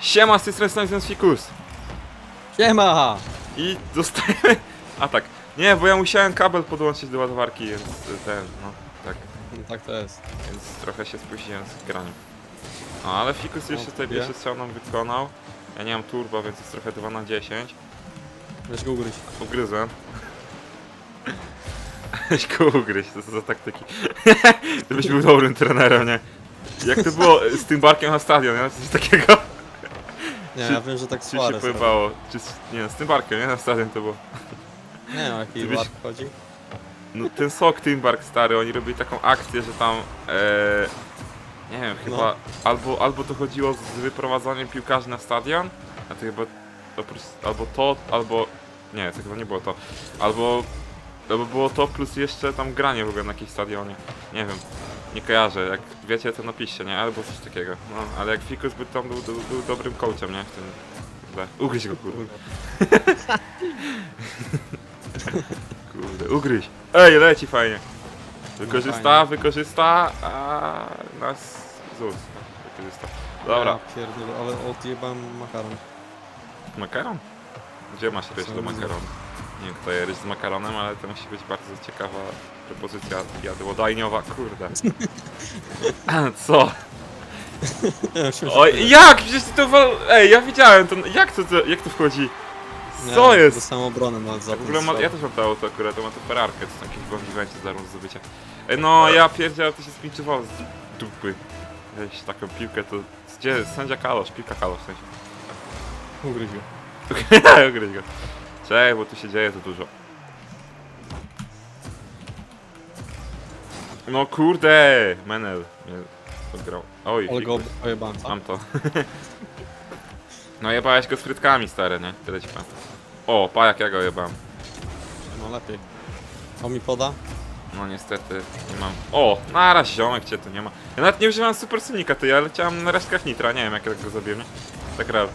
Siema, z tej strony Snowden Fikus. Siema! I dostajemy... A tak, nie, bo ja musiałem kabel podłączyć do ładowarki, więc y, ten, no, tak, No, tak to jest. więc trochę się spóźniłem z graniem. No, ale Fikus jeszcze tutaj Dziękuję. pierwszy strzał nam wykonał. Ja nie mam turbo, więc jest trochę 2 na 10. Weź go ugryź. Ugryzłem. Weź go ugryźć, to co za taktyki. Gdybyś był dobrym trenerem, nie? Jak to było z tym barkiem na stadion, nie? Coś takiego? Nie, Czy- ja wiem, że tak Czy się Suarez pojebało? Czy, nie, z tym barkiem, nie? Na stadion to było. Nie wiem, o jaki Ty byś- warp chodzi. No ten sok Timbark stary, oni robili taką akcję, że tam e, nie wiem, chyba No. albo, albo to chodziło z wyprowadzaniem piłkarzy na stadion, a to chyba oprócz, albo to, albo nie, to chyba nie było to. Albo albo było to plus jeszcze tam granie w ogóle na jakimś stadionie. Nie wiem. Nie kojarzę, jak wiecie to napiszcie, nie? Albo coś takiego. No, ale jak Fikus by tam był, był, był dobrym coachem, nie? W tym. Kurde. Ugryź go kurwa. Kurde, ugryź. Ej, leci fajnie. Wykorzysta, fajnie. wykorzysta, a nas ZUS wykorzysta. Dobra, Ja pierdolę, ale odjebałem makaron. makaron? Gdzie masz ryż do makaronu? Nie wiem je ryż z makaronem, ale to musi być bardzo ciekawa propozycja jadłodajniowa, kurde. Co? Oj, jak? Przecież ty to wal... Ej, ja widziałem to, jak to, to jak to wchodzi? Co Nie, jest? Dostałem obronę nawet za W ogóle ma, ja też mam to auto akurat, to ma to Ferrarkę, to są jakieś wątpliwości za do zdobycia. Ej, no ja pierdziałem, to się spinczowało z dupy. Weź taką piłkę, to... Gdzie? Sędzia Kalosz, piłka Kalosz w sensie. Ugryź go. Ugryź go. Czekaj, bo tu się dzieje za dużo. No kurde! Menel mnie odgrał. Oj, Ale go fikus. ojebałem, co? Mam to. no jebałeś go z frytkami, stary, nie? Tyle ci powiem. O, pa jak ja go jebałem. No lepiej. On mi poda? No niestety nie mam. O, naraz ziomek cię tu nie ma. Ja nawet nie używam supersonika, ty, ja leciałem na resztkach nitra, nie wiem jak ja go zabiłem, nie? Tak real.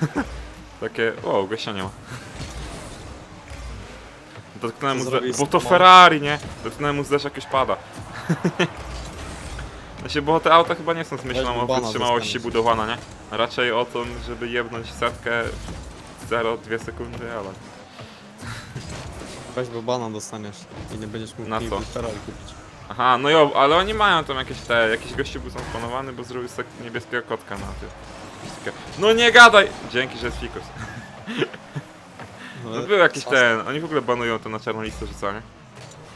Takie, o, gościa nie ma. Dotknąłem mu Co zde- zrobić z bo to Ferrari, nie? Dotknąłem mu zderzak już pada. Znaczy, bo te auta chyba nie są z myślą o wytrzymałości budowana, nie? Raczej o to, żeby jebnąć setkę 0,2 sekundy, ale... Weź bo bana dostaniesz i nie będziesz mógł Na co? Ferrari kupić. Aha, no jo, ale oni mają tam jakieś te, jakiś gościu był zakomponowany, bo zrobił sobie niebieskiego kotka na tym. No nie gadaj! Dzięki, że jest fikus. No Ale był jakiś ten, oni w ogóle banują to na czarną listę rzucanie.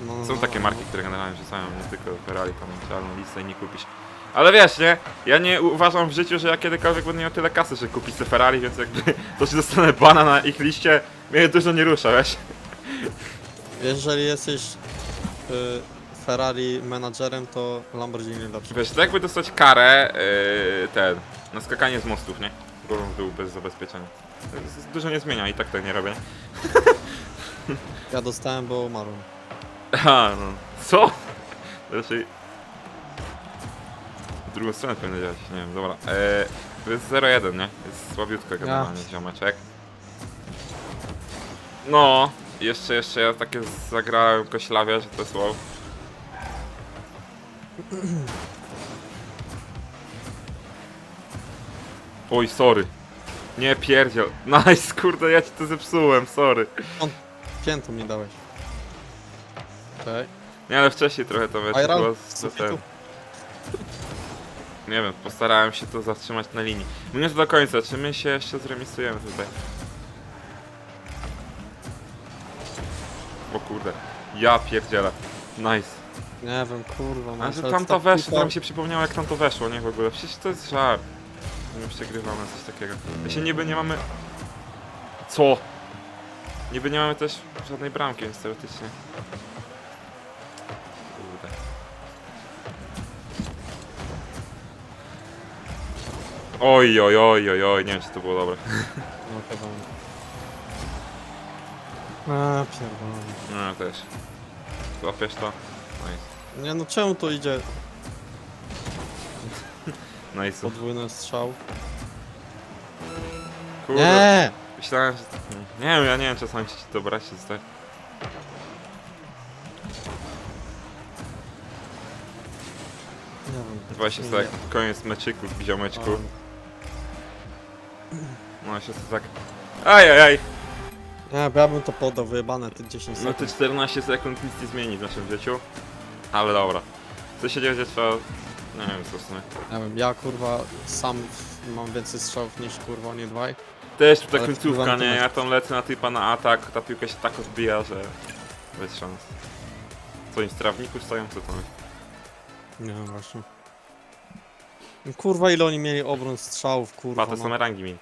No, no, Są no, takie no. marki, które generalnie rzucają, nie tylko Ferrari tam na czarną listę i nie kupisz. Ale wiesz, nie? Ja nie uważam w życiu, że ja kiedykolwiek będę miał tyle kasy, żeby kupić te Ferrari, więc jakby to, że dostanę bana na ich liście, mnie dużo nie rusza, wiesz? Jeżeli jesteś y, Ferrari menadżerem, to Lamborghini lepszy. Wiesz, to jakby dostać karę, yy, ten, na skakanie z mostów, nie? Głową w dół bez zabezpieczenia. Jest- Dużo nie zmienia i tak to nie robię. Ja dostałem, bo umarłem. Aha, no. Co? Raczej... W drugą stronę powinno działać, nie wiem, dobra. Eee, to jest 0-1, nie? Jest słabiutko generalnie, ziomeczek. No, jeszcze, jeszcze ja takie zagrałem koślawie, że to słowo. Oj, sorry. Nie pierdziel. Nice, kurde, ja ci to zepsułem, sorry. Piętą mi dałeś. Okej. Nie, ale wcześniej trochę to wiecie, Iron? było Z z, sufitu? Nie wiem, postarałem się to zatrzymać na linii. To do końca, czy my się jeszcze zremisujemy tutaj? O kurde, ja pierdzielę. Nice. Nie wiem, kurwa. A no, że ale tam to tak weszło, to mi się przypomniało jak tam to weszło, nie w ogóle. Przecież to jest żart. Nie przegrywamy coś takiego. My się niby nie mamy... Co? Niby nie mamy też żadnej bramki, więc teoretycznie... Kurde. Oj, oj, oj, oj, oj, nie wiem czy to było dobre. No chyba nie. A, pierdolę. No też. Złapiesz to? Nice. Nie no, czemu to idzie Nice. podwójny strzał? Kurde. Nie! Myślałem, że... Nie wiem, ja nie wiem czasami czy ci to brać, czy zostać. Nie wiem. 20 nie sekund, koniec meczyku, ziomeczku. wiem. No się to tak... Ajajaj! Nie, bo ja bym to podał, wyjebane te 10 No sekund. te 14 sekund nic nie zmieni w naszym życiu. Ale dobra. Co się dzieje, że trzeba... Nie wiem co w sumie. Nie wiem, ja kurwa sam mam więcej strzałów niż kurwa nie dwaj. Też ta Ale końcówka, nie? Ja tam lecę na typa na atak, ta piłka się tak odbija, że... Bez szans. Co oni z trawniku stoją? Co tam? Nie wiem właśnie. No Kurwa ile oni mieli obron strzałów, kurwa. Ma to no. same rangi mi.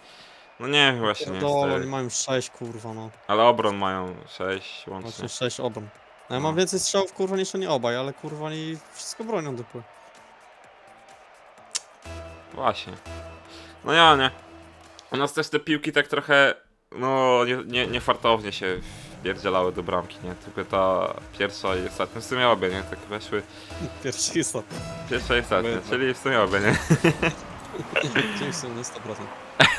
No nie wiem właśnie, nie jest oni mają 6 kurwa no. Ale obron mają 6 łącznie. Właśnie 6 obron. No ja No. mam więcej strzałów kurwa niż oni obaj, ale kurwa oni wszystko bronią dupy. Właśnie. No ja nie. U nas też te piłki tak trochę, no nie, nie, niefartownie się wpierdzielały do bramki, nie? Tylko ta pierwsza i ostatnia, w sumie obie, nie? Tak weszły, Pierwszy jest to. pierwsza i ostatnia, czyli w sumie obie, nie? Jameson na 100%.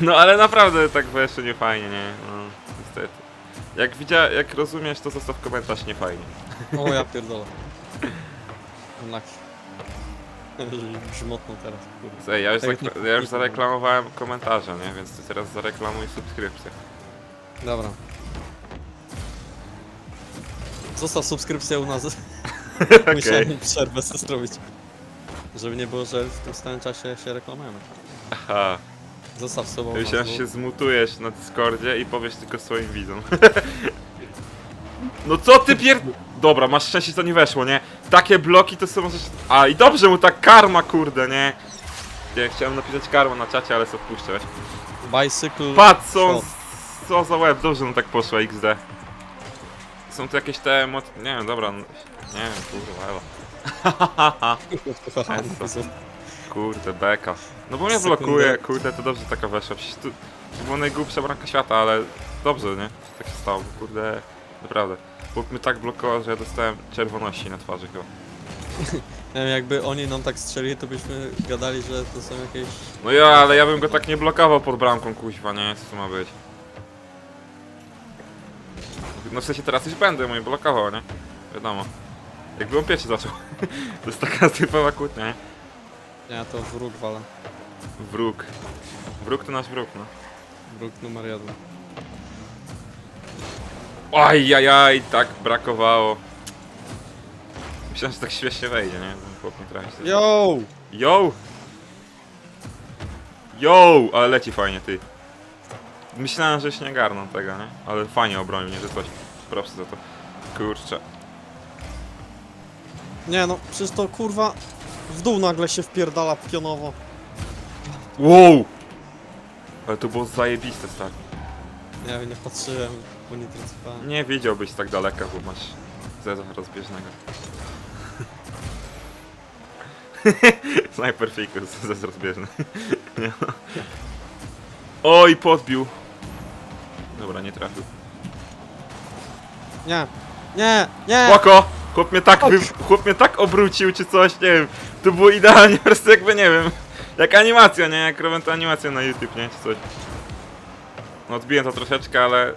No ale naprawdę tak weszły nie fajnie, nie? No, niestety. Jak widzia, jak rozumiesz, to zostaw komentarz nie fajnie. O ja pierdolę. Unlucky. Grzmotno teraz, kurwa. Ej, ja już, Tak jak ja już zareklamowałem komentarze, nie? Więc ty teraz zareklamuj subskrypcję. Dobra. Zostaw subskrypcję u nas. Musiałem przerwę sobie zrobić. Żeby nie było, że w tym samym czasie się reklamujemy. Aha. Zostaw sobą. Myślałem, że się zmutujesz na Discordzie i powiesz tylko swoim widzom. No co ty pier... Dobra, masz szczęście, to nie weszło, nie? Takie bloki to są możesz... A, i dobrze mu tak karma, kurde, nie? Ja chciałem napisać karma na czacie, ale co odpuszczę. Bicycle. Patrz, co, shot. co za łeb, dobrze mu tak poszło, XD. Są tu jakieś te emot... Nie wiem, dobra, no- nie wiem, kurwa, elo. Kurde, beka. No bo mnie Sekundę. blokuje, kurde, to dobrze taka weszła. Przecież tu to była najgłupsza bramka świata, ale dobrze, nie? Tak się stało, bo kurde, naprawdę. Chłop mnie tak blokował, że ja dostałem czerwoności na twarzy chyba. Nie wiem, jakby oni nam tak strzelili, to byśmy gadali, że to są jakieś... No ja, ale ja bym go tak nie blokował pod bramką, kuźwa, nie? Co to ma być? No w sensie teraz już będę mój blokował, nie? Wiadomo. Jakby on pierwszy zaczął. to jest taka typowa kłótnia, nie? Nie, to wróg wala. Wróg. Wróg to nasz wróg, no. Wróg numer jeden. Ajajaj, tak brakowało. Myślałem, że tak śmiesznie wejdzie, nie? Ten chłop nie trafi. się. Yo! Yo! Yo! Ale leci fajnie, ty. Myślałem, że się nie garną tego, nie? Ale fajnie obronił, nie? Że coś. Props za to. Kurczę. Nie no, przecież to kurwa w dół nagle się wpierdala pionowo. Wow! Ale to było zajebiste, stary. Nie wiem, nie patrzyłem, bo nie tracowałem. Nie widziałbyś tak daleka, bo masz zeza rozbieżnego. Sniper fikus, zez rozbieżny. Nie. Oj, podbił. Dobra, nie trafił. Nie! Nie! Nie! Spoko! Chłop mnie tak, wy... chłop mnie tak obrócił czy coś, nie wiem. To było idealnie, po prostu jakby nie wiem. Jak animacja, nie? Jak robię to animację na YouTube, nie? Czy coś. No odbiłem to troszeczkę, ale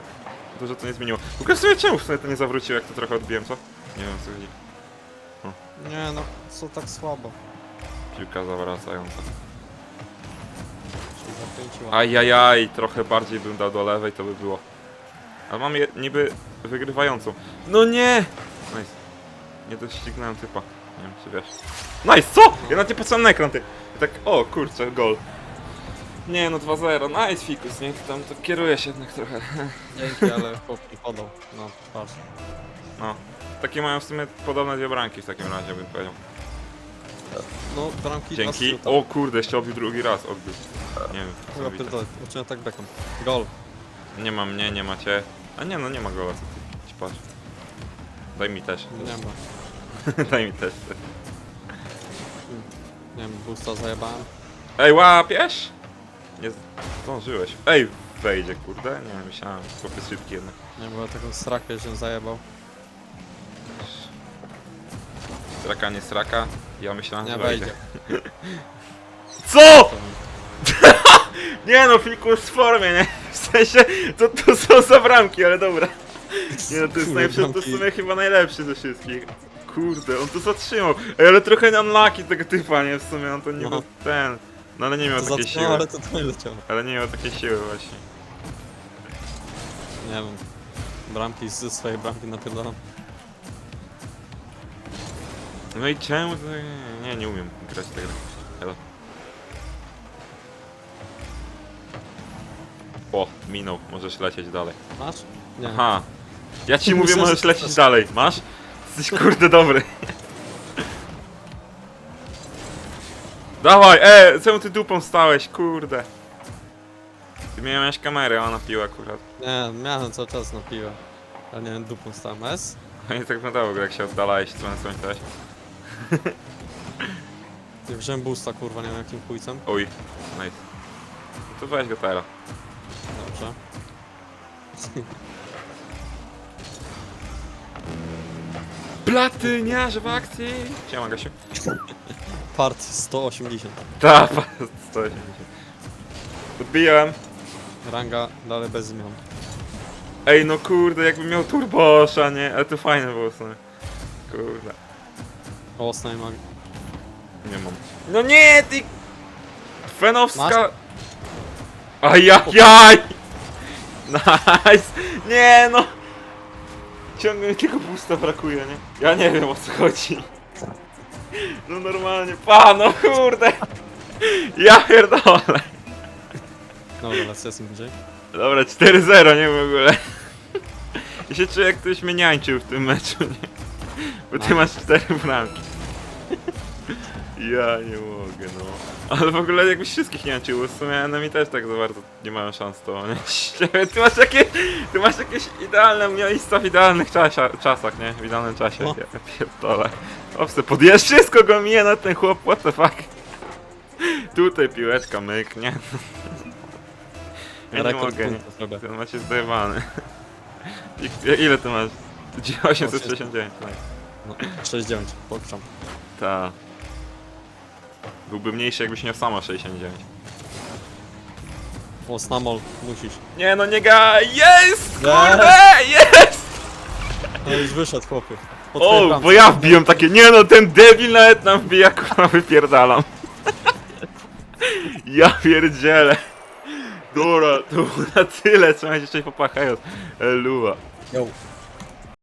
dużo to nie zmieniło. W ogóle sobie czemu w sumie to nie zawrócił, jak to trochę odbiłem, co? Nie wiem co chodzi. Nie no, co tak słabo. Piłka zawracająca. Się zakręciła. Ajajaj, trochę bardziej bym dał do lewej, to by było. Ale mam je niby wygrywającą. No nie! Nice. Nie doścignąłem typa. Nie wiem, czy wiesz. Nice, co? Ja nawet nie patrzyłem na ekran, ty. I tak, o kurczę, gol. Nie no, 2-0, nice fikus, nie? Tam to kieruje się jednak trochę. Dzięki, ale chłop mi podał. No, patrz. No. Takie mają w sumie podobne dwie bramki w takim razie, bym powiedział. No, bramki Dzięki. O kurde, jeszcze obił drugi raz, odbił. Nie wiem, robicie. pierdolę, uczyłem tak beką. Gol. Nie ma mnie, nie macie. A nie no, nie ma gola, co ty. Ci patrz. Daj mi też. Nie ma. Daj mi też. Nie wiem, boosta zajebałem. Ej, łapiesz? Nie zdążyłeś. Ej, wejdzie, kurde. Nie, myślałem, chłopie szybki jednak. Nie było taką strakę, że zajebał. Straka, nie straka. Ja myślałem, Nie że wejdzie. wejdzie. CO?! Nie no, fikus w formie, nie? W sensie, to, to są za bramki, ale dobra. Nie no, to jest Kurde, najlepszy, to w bramki. sumie chyba najlepszy ze wszystkich. Kurde, on to zatrzymał. Ej, ale trochę unlucky tego typa, nie? W sumie on to nie No. był ten. No ale nie miał To takiej zatknął, siły. ale to to nie leciało. Ale nie miał takiej siły właśnie. Nie wiem. Bramki ze swojej bramki napierdalam. No i czemu to... Nie, nie umiem grać w tę grę. Elo. O, minął. Możesz lecieć dalej. Masz? Nie. Aha. Ja ci mówię, Myślę, możesz że- lecieć dalej. Masz? Jesteś kurde dobry. Dawaj, e, czemu ty dupą stałeś, kurde. Ty miałeś kamerę, a ona piła akurat. Nie, miałem cały czas na piłę. Ale nie wiem, dupą stałem. S? No i tak wyglądało, jak się oddalałeś, co na słońce. Nie wziąłem boosta, kurwa, nie wiem jakim chujcem. Oj, nice. To weź go teraz. Dobrze. Platyniarz w akcji! Siema, Gasiu. Part 180. Ta, 180. Odbijałem. Ranga dalej bez zmian. Ej, no kurde, jakbym miał turbosza, nie? Ale to fajne było w sumie. Kurde. O, snajmag. Nie mam. No nie, ty... Fenowska... Masz? Ajajaj! Nice! Nie no! Ciągle mi tylko boosta brakuje, nie? Ja nie wiem o co chodzi. No normalnie, pa, no kurde! Ja pierdolę! Dobra, lecę z bliżej. Dobra, 4-0, nie w ogóle. Ja się czuję jak ktoś mnie niańczył w tym meczu, nie? Bo ty No. masz 4 bramki. Ja nie mogę, no. Ale w ogóle jakbyś wszystkich niańczył, bo w sumie enemy też tak za bardzo nie mają szans to, nie? Ty masz jakieś, ty masz jakieś idealne miejsca w idealnych czasia, czasach, nie? W idealnym czasie. No. Ja pierdolę. Owce, podjeżdż, wszystko go mije na ten chłop, what the fuck? Tutaj piłeczka, myk, nie? Ja nie Rekord mogę, nie? punktów robię. Ten macie zdejmowany. I- Ile ty masz? 869, tak. No, 6-9, pokrzam. Ta. Byłby mniejszy jakbyś miał sama 69. O, snamol, musisz. Nie no nie ga... Jest! Nie. Kurde! Jest! No już wyszedł, chłopie. Po twojej O, bramce. bo ja wbiłem takie, nie no ten debil nawet nam wbija, kurwa wypierdalam. Ja pierdzielę. Dobra, to było na tyle, trzymajcie się popachając. Eluwa. Yo.